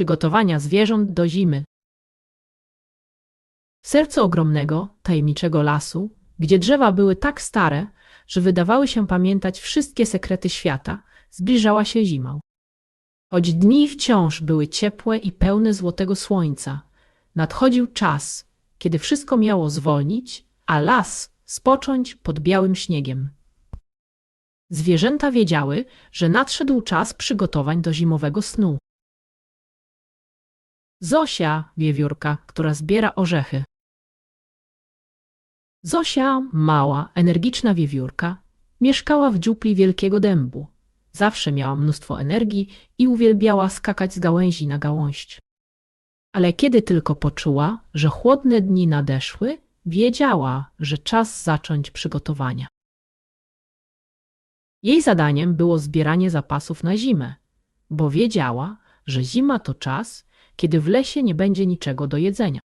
przygotowania zwierząt do zimy. W sercu ogromnego, tajemniczego lasu, gdzie drzewa były tak stare, że wydawały się pamiętać wszystkie sekrety świata, zbliżała się zima. Choć dni wciąż były ciepłe i pełne złotego słońca, nadchodził czas, kiedy wszystko miało zwolnić, a las spocząć pod białym śniegiem. Zwierzęta wiedziały, że nadszedł czas przygotowań do zimowego snu. Zosia, wiewiórka, która zbiera orzechy. Zosia, mała, energiczna wiewiórka, mieszkała w dziupli wielkiego dębu. Zawsze miała mnóstwo energii i uwielbiała skakać z gałęzi na gałąź. Ale kiedy tylko poczuła, że chłodne dni nadeszły, wiedziała, że czas zacząć przygotowania. Jej zadaniem było zbieranie zapasów na zimę, bo wiedziała, że zima to czas, kiedy w lesie nie będzie niczego do jedzenia.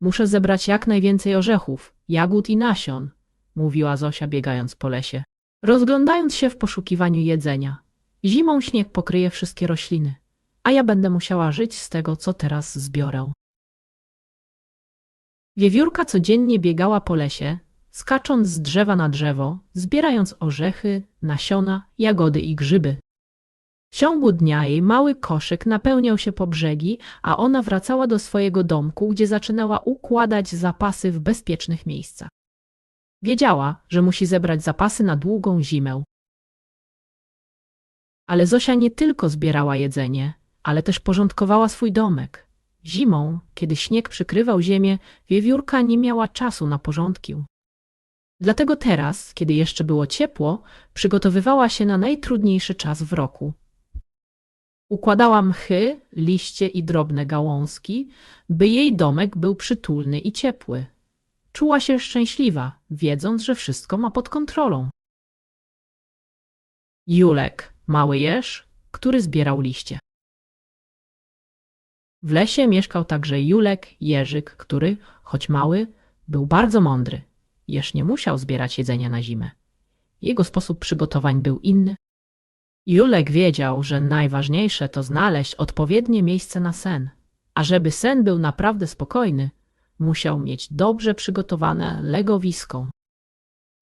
Muszę zebrać jak najwięcej orzechów, jagód i nasion, mówiła Zosia biegając po lesie, rozglądając się w poszukiwaniu jedzenia. Zimą śnieg pokryje wszystkie rośliny, a ja będę musiała żyć z tego, co teraz zbiorę. Wiewiórka codziennie biegała po lesie, skacząc z drzewa na drzewo, zbierając orzechy, nasiona, jagody i grzyby. W ciągu dnia jej mały koszyk napełniał się po brzegi, a ona wracała do swojego domku, gdzie zaczynała układać zapasy w bezpiecznych miejscach. Wiedziała, że musi zebrać zapasy na długą zimę. Ale Zosia nie tylko zbierała jedzenie, ale też porządkowała swój domek. Zimą, kiedy śnieg przykrywał ziemię, wiewiórka nie miała czasu na porządki. Dlatego teraz, kiedy jeszcze było ciepło, przygotowywała się na najtrudniejszy czas w roku. Układała mchy, liście i drobne gałązki, by jej domek był przytulny i ciepły. Czuła się szczęśliwa, wiedząc, że wszystko ma pod kontrolą. Julek, mały jeż, który zbierał liście. W lesie mieszkał także Julek, jeżyk, który, choć mały, był bardzo mądry. Jeż nie musiał zbierać jedzenia na zimę. Jego sposób przygotowań był inny. Julek wiedział, że najważniejsze to znaleźć odpowiednie miejsce na sen, a żeby sen był naprawdę spokojny, musiał mieć dobrze przygotowane legowisko.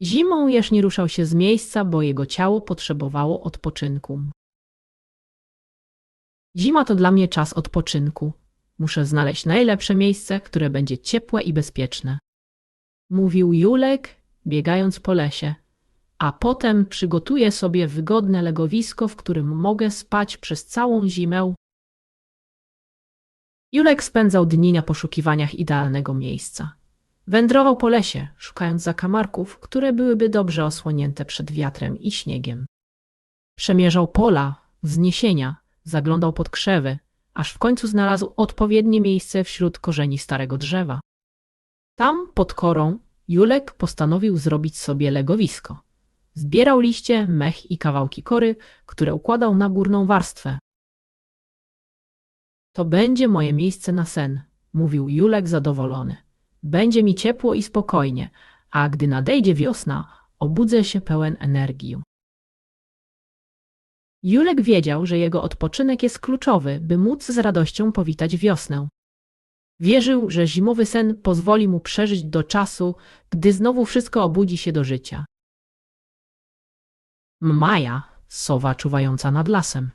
Zimą jeż nie ruszał się z miejsca, bo jego ciało potrzebowało odpoczynku. Zima to dla mnie czas odpoczynku. Muszę znaleźć najlepsze miejsce, które będzie ciepłe i bezpieczne. Mówił Julek, biegając po lesie. A potem przygotuję sobie wygodne legowisko, w którym mogę spać przez całą zimę. Julek spędzał dni na poszukiwaniach idealnego miejsca. Wędrował po lesie, szukając zakamarków, które byłyby dobrze osłonięte przed wiatrem i śniegiem. Przemierzał pola, wzniesienia, zaglądał pod krzewy, aż w końcu znalazł odpowiednie miejsce wśród korzeni starego drzewa. Tam, pod korą, Julek postanowił zrobić sobie legowisko. Zbierał liście, mech i kawałki kory, które układał na górną warstwę. To będzie moje miejsce na sen, mówił Julek zadowolony. Będzie mi ciepło i spokojnie, a gdy nadejdzie wiosna, obudzę się pełen energii. Julek wiedział, że jego odpoczynek jest kluczowy, by móc z radością powitać wiosnę. Wierzył, że zimowy sen pozwoli mu przeżyć do czasu, gdy znowu wszystko obudzi się do życia. Maja, sowa czuwająca nad lasem.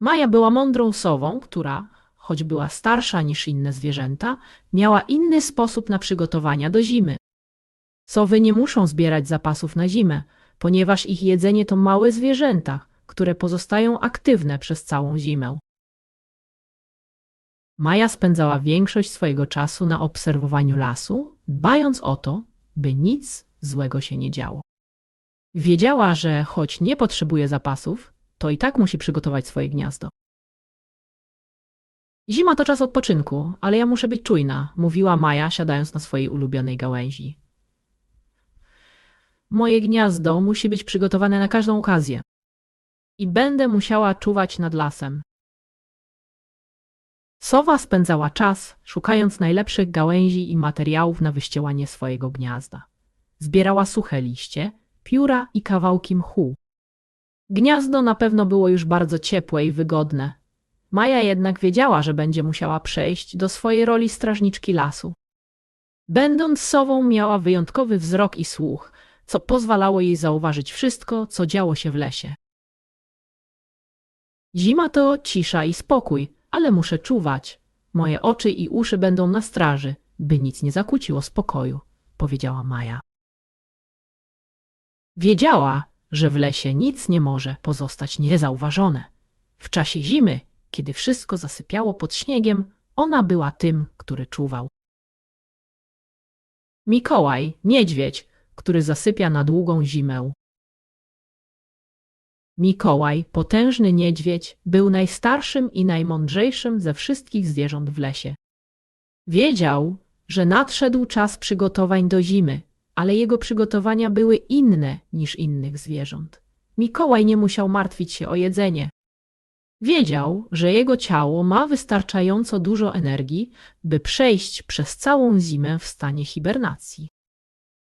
Maja była mądrą sową, która, choć była starsza niż inne zwierzęta, miała inny sposób na przygotowania do zimy. Sowy nie muszą zbierać zapasów na zimę, ponieważ ich jedzenie to małe zwierzęta, które pozostają aktywne przez całą zimę. Maja spędzała większość swojego czasu na obserwowaniu lasu, dbając o to, by nic złego się nie działo. Wiedziała, że choć nie potrzebuje zapasów, to i tak musi przygotować swoje gniazdo. Zima to czas odpoczynku, ale ja muszę być czujna, mówiła Maja, siadając na swojej ulubionej gałęzi. Moje gniazdo musi być przygotowane na każdą okazję. I będę musiała czuwać nad lasem. Sowa spędzała czas, szukając najlepszych gałęzi i materiałów na wyścielanie swojego gniazda. Zbierała suche liście, pióra i kawałki mchu. Gniazdo na pewno było już bardzo ciepłe i wygodne. Maja jednak wiedziała, że będzie musiała przejść do swojej roli strażniczki lasu. Będąc sową, miała wyjątkowy wzrok i słuch, co pozwalało jej zauważyć wszystko, co działo się w lesie. Zima to cisza i spokój, ale muszę czuwać. Moje oczy i uszy będą na straży, by nic nie zakłóciło spokoju, powiedziała Maja. Wiedziała, że w lesie nic nie może pozostać niezauważone. W czasie zimy, kiedy wszystko zasypiało pod śniegiem, ona była tym, który czuwał. Mikołaj, niedźwiedź, który zasypia na długą zimę. Mikołaj, potężny niedźwiedź, był najstarszym i najmądrzejszym ze wszystkich zwierząt w lesie. Wiedział, że nadszedł czas przygotowań do zimy, ale jego przygotowania były inne niż innych zwierząt. Mikołaj nie musiał martwić się o jedzenie. Wiedział, że jego ciało ma wystarczająco dużo energii, by przejść przez całą zimę w stanie hibernacji.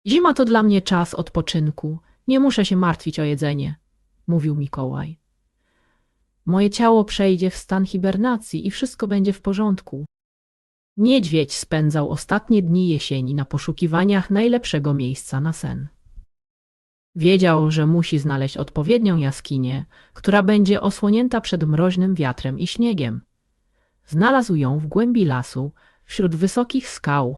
Zima to dla mnie czas odpoczynku. Nie muszę się martwić o jedzenie, mówił Mikołaj. Moje ciało przejdzie w stan hibernacji i wszystko będzie w porządku. Niedźwiedź spędzał ostatnie dni jesieni na poszukiwaniach najlepszego miejsca na sen. Wiedział, że musi znaleźć odpowiednią jaskinię, która będzie osłonięta przed mroźnym wiatrem i śniegiem. Znalazł ją w głębi lasu, wśród wysokich skał.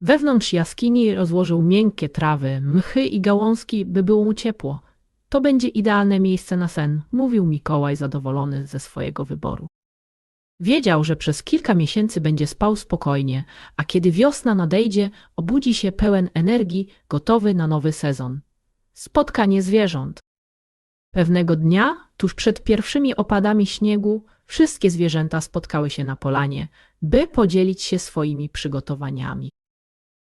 Wewnątrz jaskini rozłożył miękkie trawy, mchy i gałązki, by było mu ciepło. To będzie idealne miejsce na sen, mówił Mikołaj zadowolony ze swojego wyboru. Wiedział, że przez kilka miesięcy będzie spał spokojnie, a kiedy wiosna nadejdzie, obudzi się pełen energii, gotowy na nowy sezon. Spotkanie zwierząt. Pewnego dnia, tuż przed pierwszymi opadami śniegu, wszystkie zwierzęta spotkały się na polanie, by podzielić się swoimi przygotowaniami.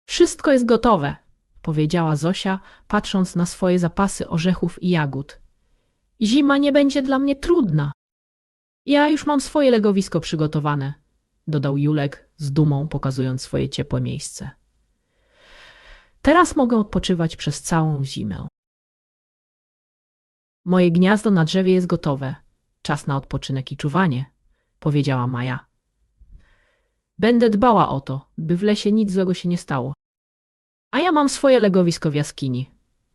Wszystko jest gotowe, powiedziała Zosia, patrząc na swoje zapasy orzechów i jagód. Zima nie będzie dla mnie trudna. Ja już mam swoje legowisko przygotowane, dodał Julek z dumą, pokazując swoje ciepłe miejsce. Teraz mogę odpoczywać przez całą zimę. Moje gniazdo na drzewie jest gotowe. Czas na odpoczynek i czuwanie, powiedziała Maja. Będę dbała o to, by w lesie nic złego się nie stało. A ja mam swoje legowisko w jaskini.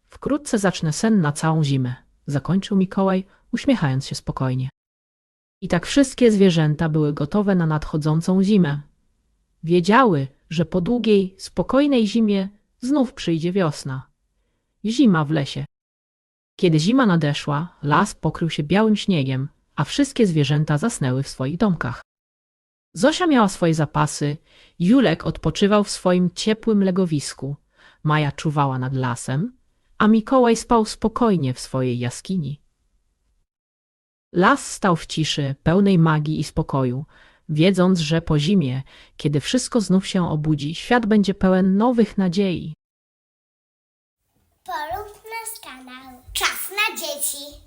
Wkrótce zacznę sen na całą zimę, zakończył Mikołaj, uśmiechając się spokojnie. I tak wszystkie zwierzęta były gotowe na nadchodzącą zimę. Wiedziały, że po długiej, spokojnej zimie znów przyjdzie wiosna. Zima w lesie. Kiedy zima nadeszła, las pokrył się białym śniegiem, a wszystkie zwierzęta zasnęły w swoich domkach. Zosia miała swoje zapasy, Julek odpoczywał w swoim ciepłym legowisku, Maja czuwała nad lasem, a Mikołaj spał spokojnie w swojej jaskini. Las stał w ciszy, pełnej magii i spokoju, wiedząc, że po zimie, kiedy wszystko znów się obudzi, świat będzie pełen nowych nadziei. Polub nasz kanał. Czas na dzieci.